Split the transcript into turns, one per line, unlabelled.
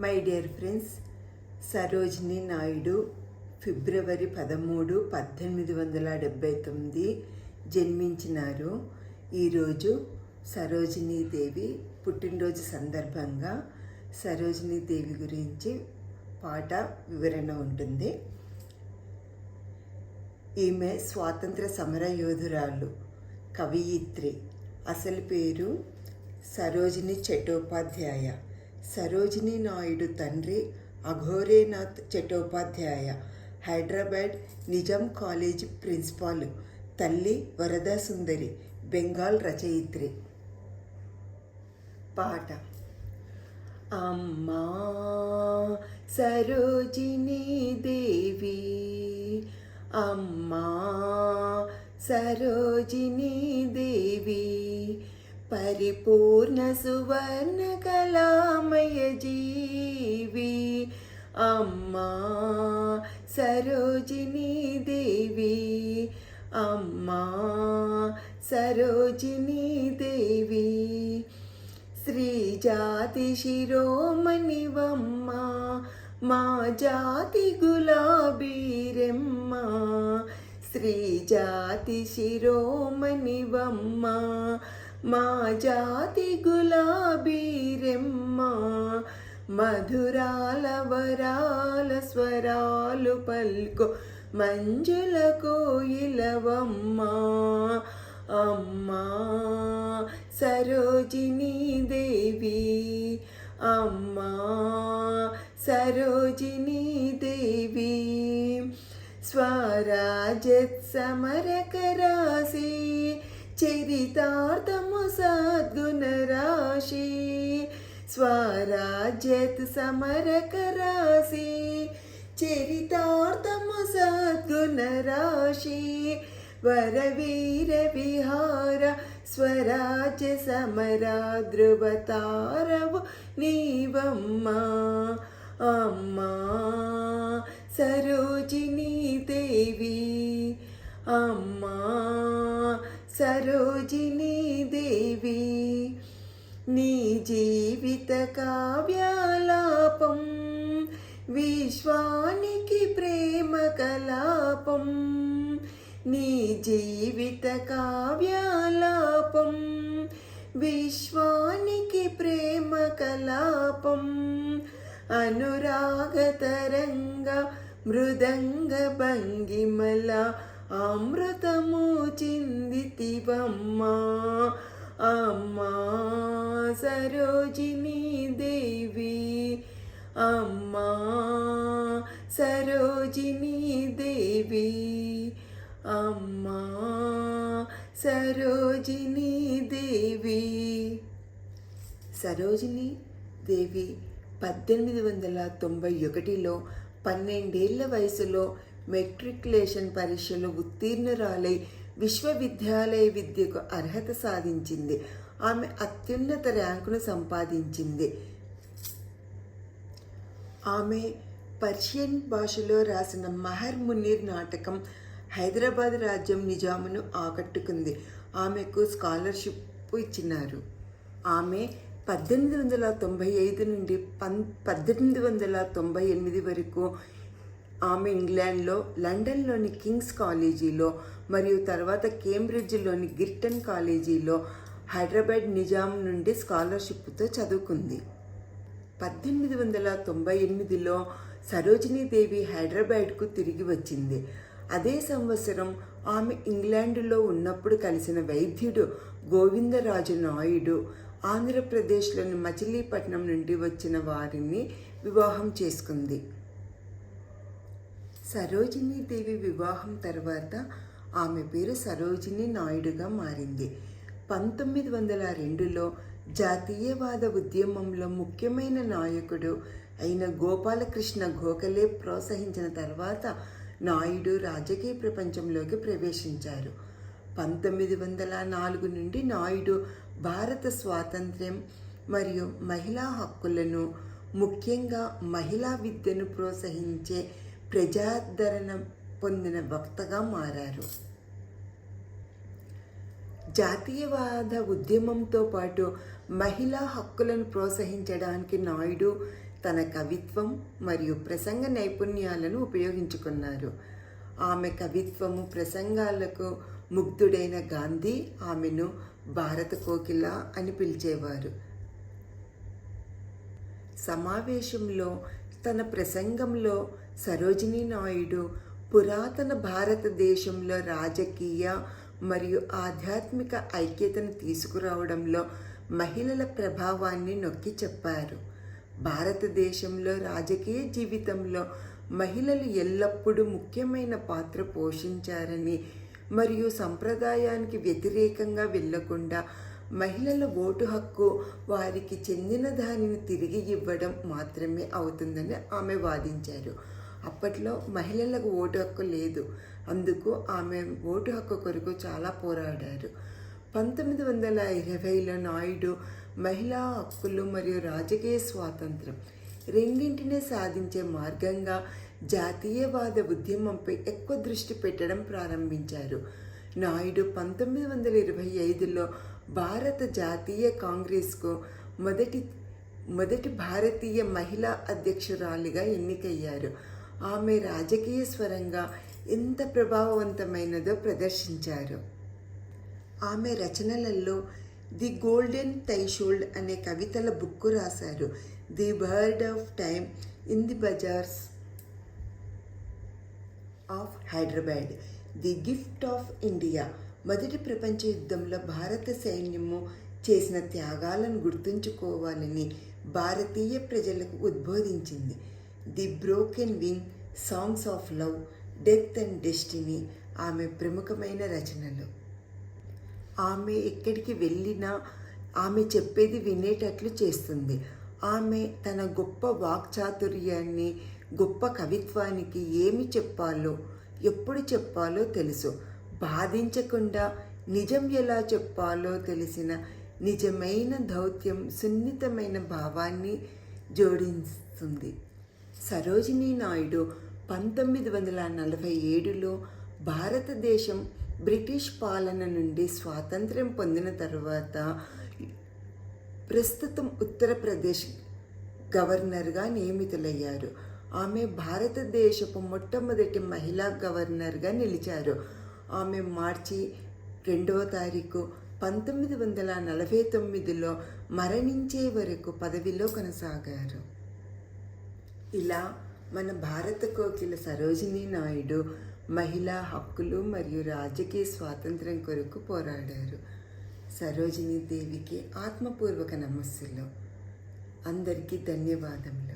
My dear friends Sarojini Naidu ఫిబ్రవరి పదమూడు పద్దెనిమిది వందల డెబ్భై తొమ్మిది జన్మించినారు. ఈరోజు సరోజినీ దేవి పుట్టినరోజు సందర్భంగా సరోజినీ దేవి గురించి పాట వివరణ ఉంటుంది. ఈమె స్వాతంత్ర సమర యోధురాలు కవయిత్రి. అసలు పేరు సరోజిని చట్టోపాధ్యాయ సరోజిని నాయుడు తండ్రి అఘోరేనాథ్ చట్టోపాధ్యాయ హైదరాబాద్ నిజాం కాలేజ్ ప్రిన్సిపాల్ తల్లి వరదా సుందరి బెంగాల్ రచయిత్రి. పాట. అమ్మా సరోజిని దేవి. అమ్మా సరోజినీ దేవి. పరిపూర్ణ సువర్ణ కళామయ జీవి. అమ్మా సరోజిని దేవి. అమ్మా సరోజిని దేవి. శ్రీ జాతి శిరోమణివమ్మ మా జాతి గులాబీరెమ్మ. శ్రీ జాతి శిరోమణివమ్మ మా జాతి గులాబీ రెమ్మ మధురాల వరాల స్వరాలు పల్కో మంజుల కోయిలవమ్మ. అమ్మా సరోజినీ దేవి అమ్మా సరోజినీ దేవి. స్వరాజత్ సమరకరాశి చరితార్థము సద్గుణ రాశి స్వరాజ్యత్ సమరకరాశి చరితార్థము సద్గుణ రాశి వరవీర విహార స్వరాజ్య సమరా ధ్రువతారవు నీవమ్మా అమ్మా సరోజినీ దేవి నీ జీవిత కావ్యాలాపం విశ్వానికి ప్రేమ కలాపం నీ జీవిత కావ్యాలాపం విశ్వానికి ప్రేమ కలాపం అనురాగతరంగ మృదంగ భంగిమల అమృతము చిందితివమ్మా. అమ్మా సరోజినీ దేవి. అమ్మా సరోజినీ దేవి. అమ్మా సరోజిని దేవి. సరోజిని దేవి పద్దెనిమిది వందల తొంభై ఒకటిలో పన్నెండేళ్ళ వయసులో మెట్రికులేషన్ పరీక్షలో ఉత్తీర్ణురాలై విశ్వవిద్యాలయ విద్యకు అర్హత సాధించింది. ఆమె అత్యున్నత ర్యాంకును సంపాదించింది. ఆమె పర్షియన్ భాషలో రాసిన మహర్ మునీర్ నాటకం హైదరాబాద్ రాజ్యం నిజామును ఆకట్టుకుంది. ఆమెకు స్కాలర్షిప్ ఇచ్చినారు. ఆమె పద్దెనిమిది వందల తొంభై ఐదు నుండి పన్ పద్దెనిమిది వందల తొంభై ఎనిమిది వరకు ఆమె ఇంగ్లాండ్లో లండన్లోని కింగ్స్ కాలేజీలో మరియు తర్వాత కేంబ్రిడ్జ్లోని గిర్టన్ కాలేజీలో హైదరాబాద్ నిజాం నుండి స్కాలర్షిప్తో చదువుకుంది. పద్దెనిమిది వందల తొంభై ఎనిమిదిలో సరోజినీదేవి హైదరాబాద్కు తిరిగి వచ్చింది. అదే సంవత్సరం ఆమె ఇంగ్లాండ్లో ఉన్నప్పుడు కలిసిన వైద్యుడు గోవిందరాజు నాయుడు ఆంధ్రప్రదేశ్లోని మచిలీపట్నం నుండి వచ్చిన వారిని వివాహం చేసుకుంది. సరోజినీదేవి వివాహం తర్వాత ఆమె పేరు సరోజిని నాయుడుగా మారింది. పంతొమ్మిది వందల రెండులో జాతీయవాద ఉద్యమంలో ముఖ్యమైన నాయకుడు అయిన గోపాలకృష్ణ గోఖలే ప్రోత్సహించిన తర్వాత నాయుడు రాజకీయ ప్రపంచంలోకి ప్రవేశించారు. పంతొమ్మిది వందల నాలుగు నుండి నాయుడు భారత స్వాతంత్ర్యం మరియు మహిళా హక్కులను ముఖ్యంగా మహిళా విద్యను ప్రోత్సహించే ప్రజాదరణ పొందిన వక్తగా మారారు. జాతీయవాద ఉద్యమంతో పాటు మహిళా హక్కులను ప్రోత్సహించడానికి నాయుడు తన కవిత్వం మరియు ప్రసంగ నైపుణ్యాలను ఉపయోగించుకున్నారు. ఆమె కవిత్వము ప్రసంగాలకు ముగ్ధుడైన గాంధీ ఆమెను భారత కోకిల అని పిలిచేవారు. సమావేశంలో తన ప్రసంగంలో సరోజినీ నాయుడు పురాతన భారతదేశంలో రాజకీయ మరియు ఆధ్యాత్మిక ఐక్యతను తీసుకురావడంలో మహిళల ప్రభావాన్ని నొక్కి చెప్పారు. భారతదేశంలో రాజకీయ జీవితంలో మహిళలు ఎల్లప్పుడూ ముఖ్యమైన పాత్ర పోషించారని మరియు సంప్రదాయానికి వ్యతిరేకంగా వెళ్ళకుండా మహిళల ఓటు హక్కు వారికి చెందిన దానిని తిరిగి ఇవ్వడం మాత్రమే అవుతుందని ఆమె వాదించారు. అప్పట్లో మహిళలకు ఓటు హక్కు లేదు. అందుకు ఆమె ఓటు హక్కు కొరకు చాలా పోరాడారు. పంతొమ్మిది వందల ఇరవైలో నాయుడు మహిళా హక్కులు మరియు రాజకీయ స్వాతంత్రం రెండింటినే సాధించే మార్గంగా జాతీయవాద ఉద్యమంపై ఎక్కువ దృష్టి పెట్టడం ప్రారంభించారు. నాయుడు పంతొమ్మిది వందల ఇరవై ఐదులో భారత జాతీయ కాంగ్రెస్కు మొదటి మొదటి భారతీయ మహిళా అధ్యక్షురాలిగా ఎన్నికయ్యారు. ఆమె రాజకీయ స్వరంగా ఎంత ప్రభావవంతమైనదో ప్రదర్శించారు. ఆమె రచనలలో ది గోల్డెన్ థైషోల్డ్ అనే కవితల బుక్కు రాశారు. The bird of time in the bazaars of Hyderabad. The gift of India. మొదటి ప్రపంచ యుద్ధంలో భారత సైన్యము చేసిన త్యాగాలను గుర్తుంచుకోవాలని భారతీయ ప్రజలకు ఉద్బోధించింది. The broken wing songs of love death and destiny ఆమె ప్రముఖమైన రచనలు. ఆమె ఎక్కడికి వెళ్ళినా ఆమె చెప్పేది వినేటట్లు చేస్తుంది. ఆమె తన గొప్ప వాక్చాతుర్యాన్ని గొప్ప కవిత్వానికి ఏమి చెప్పాలో ఎప్పుడు చెప్పాలో తెలుసు. బాధించకుండా నిజం ఎలా చెప్పాలో తెలిసిన నిజమైన దౌత్యం సున్నితమైన భావాన్ని జోడిస్తుంది. సరోజినీ నాయుడు పంతొమ్మిది వందల నలభై ఏడులో భారతదేశం బ్రిటిష్ పాలన నుండి స్వాతంత్ర్యం పొందిన తర్వాత ప్రస్తుతం ఉత్తరప్రదేశ్ గవర్నర్గా నియమితులయ్యారు. ఆమె భారతదేశపు మొట్టమొదటి మహిళా గవర్నర్గా నిలిచారు. ఆమె మార్చి రెండవ తారీఖు పంతొమ్మిది వందల నలభై తొమ్మిదిలో మరణించే వరకు పదవిలో కొనసాగారు. ఇలా మన భారత కోకిల సరోజినీ నాయుడు మహిళా హక్కులు మరియు రాజకీయ స్వాతంత్ర్యం కొరకు పోరాడారు. సరోజినీ దేవికి ఆత్మపూర్వక నమస్సులు. అందరికీ ధన్యవాదములు.